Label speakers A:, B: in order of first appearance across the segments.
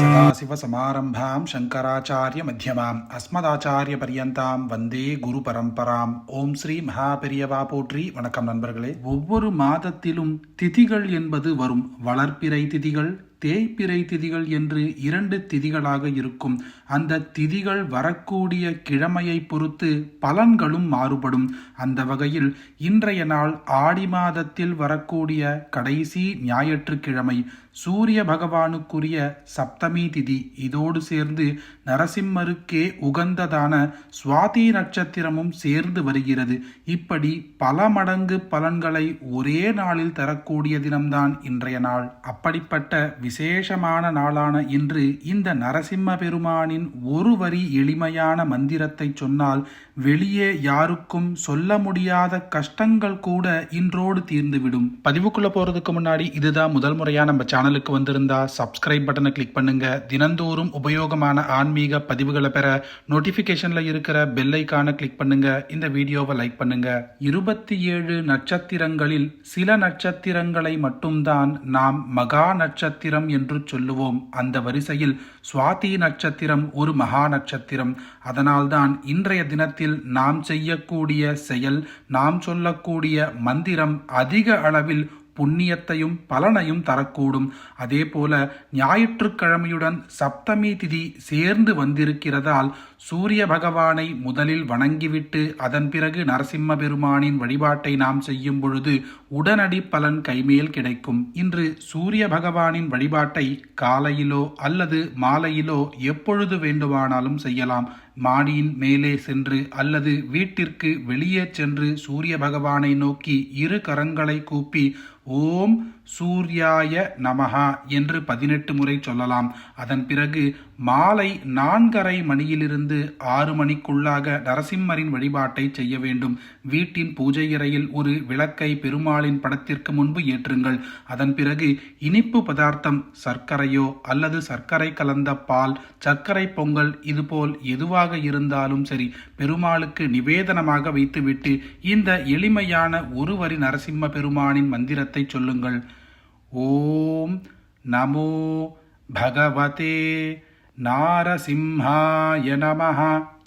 A: சதாசிவசமாரம்பாம் சங்கராச்சாரிய மத்தியமாம் அஸ்மதாச்சாரிய பரியந்தாம் வந்தே குரு பரம்பராம் ஓம் ஸ்ரீ மகாபெரியவா போற்றி வணக்கம் நண்பர்களே ஒவ்வொரு மாதத்திலும் திதிகள் என்பது வரும் வளர்ப்பிறை திதிகள். தேய்பிறை திதிகள் என்று இரண்டு திதிகளாக இருக்கும். அந்த திதிகள் வரக்கூடிய கிழமையை பொறுத்து பலன்களும் மாறுபடும். அந்த வகையில் இன்றைய நாள் ஆடி மாதத்தில் வரக்கூடிய கடைசி ஞாயிற்றுக்கிழமை. சூரிய பகவானுக்குரிய சப்தமி திதி. இதோடு சேர்ந்து நரசிம்மருக்கே உகந்ததான சுவாதி நட்சத்திரமும் சேர்ந்து வருகிறது. இப்படி பல மடங்கு பலன்களை ஒரே நாளில் தரக்கூடிய தினம்தான் இன்றைய நாள். அப்படிப்பட்ட விசேஷமான நாளான இன்று இந்த நரசிம்ம பெருமானின் ஒரு வரி எளிமையான மந்திரத்தை சொன்னால் வெளியே யாருக்கும் சொல்ல முடியாத கஷ்டங்கள் கூட இன்றோடு தீர்ந்துவிடும். பதிவுக்குள்ள போறதுக்கு முன்னாடி இதுதான் முதல் முறையா நம்ம சேனலுக்கு வந்திருந்தா சப்ஸ்கிரைப் பட்டனை கிளிக் பண்ணுங்க. தினந்தோறும் உபயோகமான ஆன்மீக பதிவுகளை பெற நோட்டிபிகேஷன்ல இருக்கிற பெல்லைக்கான கிளிக் பண்ணுங்க. இந்த வீடியோவை லைக் பண்ணுங்க. இருபத்தி ஏழு நட்சத்திரங்களில் சில நட்சத்திரங்களை மட்டும்தான் நாம் மகா நட்சத்திரம் என்று சொல்லுவோம். அந்த வரிசையில் சுவாதி நட்சத்திரம் ஒரு மகா நட்சத்திரம். அதனால்தான் இன்றைய தினத்தில் நாம் செய்யக்கூடிய செயல் நாம் சொல்லக்கூடிய மந்திரம் அதிக அளவில் புண்ணியத்தையும் பலனையும் தரக்கூடும். அதே போல ஞாயிற்றுக்கிழமையுடன் சப்தமி திதி சேர்ந்து வந்திருக்கிறதால் சூரிய பகவானை முதலில் வணங்கிவிட்டு அதன் பிறகு நரசிம்ம பெருமானின் வழிபாட்டை நாம் செய்யும் பொழுது உடனடி பலன் கைமேல் கிடைக்கும். இன்று சூரிய பகவானின் வழிபாட்டை காலையிலோ அல்லது மாலையிலோ எப்பொழுது வேண்டுமானாலும் செய்யலாம். மாடியின் மேலே சென்று அல்லது வீட்டிற்கு வெளியே சென்று சூரிய பகவானை நோக்கி இரு கரங்களை கூப்பி ஓம் சூர்யாய நமகா என்று பதினெட்டு முறை சொல்லலாம். அதன் பிறகு மாலை நான்கரை மணியிலிருந்து ஆறு மணிக்குள்ளாக நரசிம்மரின் வழிபாட்டை செய்ய வேண்டும். வீட்டின் பூஜை அறையில் ஒரு விளக்கை பெருமாளின் படத்திற்கு முன்பு ஏற்றுங்கள். அதன் பிறகு இனிப்பு பதார்த்தம் சர்க்கரையோ அல்லது சர்க்கரை கலந்த பால் சர்க்கரை பொங்கல் இதுபோல் எதுவாக இருந்தாலும் சரி பெருமாளுக்கு நிவேதனமாக வைத்துவிட்டு இந்த எளிமையான ஒருவரி நரசிம்ம பெருமானின் மந்திரத்தை சொல்லுங்கள். ஓம் நமோ பகவதே నారసింహాయ నమ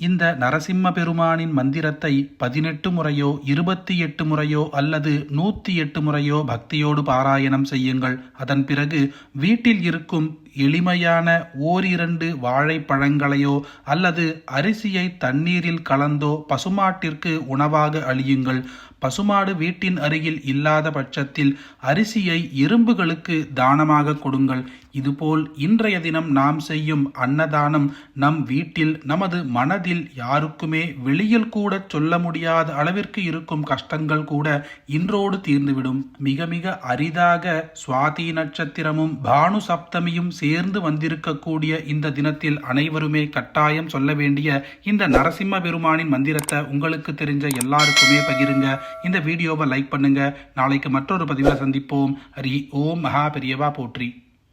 A: இந்த நரசிம்ம பெருமானின் மந்திரத்தை பதினெட்டு முறையோ இருபத்தி எட்டு முறையோ அல்லது நூற்றி எட்டு முறையோ பக்தியோடு பாராயணம் செய்யுங்கள். அதன் பிறகு வீட்டில் இருக்கும் எளிமையான ஓரிரண்டு வாழைப்பழங்களையோ அல்லது அரிசியை தண்ணீரில் கலந்தோ பசுமாட்டிற்கு உணவாக அழியுங்கள். பசுமாடு வீட்டின் அருகில் இல்லாத பட்சத்தில் அரிசியை எறும்புகளுக்கு தானமாக கொடுங்கள். இதுபோல் இன்றைய தினம் நாம் செய்யும் அன்னதானம் நம் வீட்டில் நமது மனதில் யாருக்குமே வெளியில் கூட சொல்ல முடியாத அளவிற்கு இருக்கும் கஷ்டங்கள் கூட இன்றோடு தீர்ந்துவிடும். மிக மிக அரிதாக சுவாதி நட்சத்திரமும் பானு சப்தமியும் சேர்ந்து வந்திருக்கக்கூடிய இந்த தினத்தில் அனைவருமே கட்டாயம் சொல்ல வேண்டிய இந்த நரசிம்ம பெருமானின் மந்திரத்தை உங்களுக்கு தெரிஞ்ச எல்லாருக்குமே பகிருங்க. இந்த வீடியோவை லைக் பண்ணுங்க. நாளைக்கு மற்றொரு பதிவில் சந்திப்போம். ஹரி ஓம் மகா பெரியவா போற்றி.